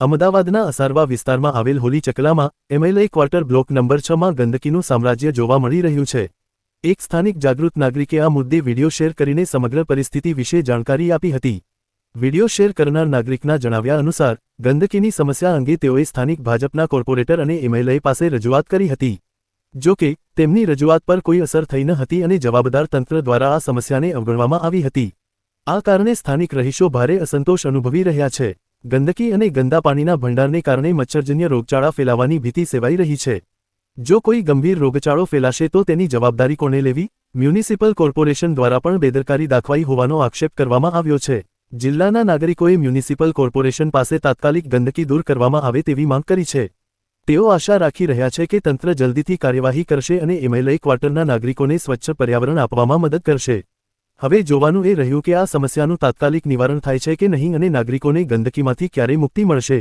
અમદાવાદના અસારવા વિસ્તારમાં આવેલ હોલી ચકલામાં એમએલએ ક્વાર્ટર બ્લોક નંબર છમાં ગંદકીનું સામ્રાજ્ય જોવા મળી રહ્યું છે. એક સ્થાનિક જાગૃત નાગરિકે આ મુદ્દે વીડિયો શેર કરીને સમગ્ર પરિસ્થિતિ વિશે જાણકારી આપી હતી. વીડિયો શેર કરનાર નાગરિકના જણાવ્યા અનુસાર, ગંદકીની સમસ્યા અંગે તેઓએ સ્થાનિક ભાજપના કોર્પોરેટર અને એમએલએ પાસે રજૂઆત કરી હતી. જો કે, તેમની રજૂઆત પર કોઈ અસર થઈ ન હતી અને જવાબદાર તંત્ર દ્વારા આ સમસ્યાને અવગણવામાં આવી હતી. આ કારણે સ્થાનિક રહીશો ભારે અસંતોષ અનુભવી રહ્યા છે. ગંદકી અને ગંદા પાણીના ભંડારને કારણે મચ્છરજન્ય રોગચાળા ફેલાવાની ભીતિ સેવાઈ રહી છે. જો કોઈ ગંભીર રોગચાળો ફેલાશે તો તેની જવાબદારી કોને લેવી? મ્યુનિસિપલ કોર્પોરેશન દ્વારા પણ બેદરકારી દાખવાઈ હોવાનો આક્ષેપ કરવામાં આવ્યો છે. જિલ્લાના નાગરિકોએ મ્યુનિસિપલ કોર્પોરેશન પાસે તાત્કાલિક ગંદકી દૂર કરવામાં આવે તેવી માંગ કરી છે. તેઓ આશા રાખી રહ્યા છે કે તંત્ર જલ્દીથી કાર્યવાહી કરશે અને એમએલએ ક્વાર્ટરના નાગરિકોને સ્વચ્છ પર્યાવરણ આપવામાં મદદ કરશે. હવે જોવાનું એ રહ્યું કે આ સમસ્યાનું તાત્કાલિક નિવારણ થાય છે કે નહીં અને નાગરિકોને ગંદકીમાંથી ક્યારે મુક્તિ મળશે.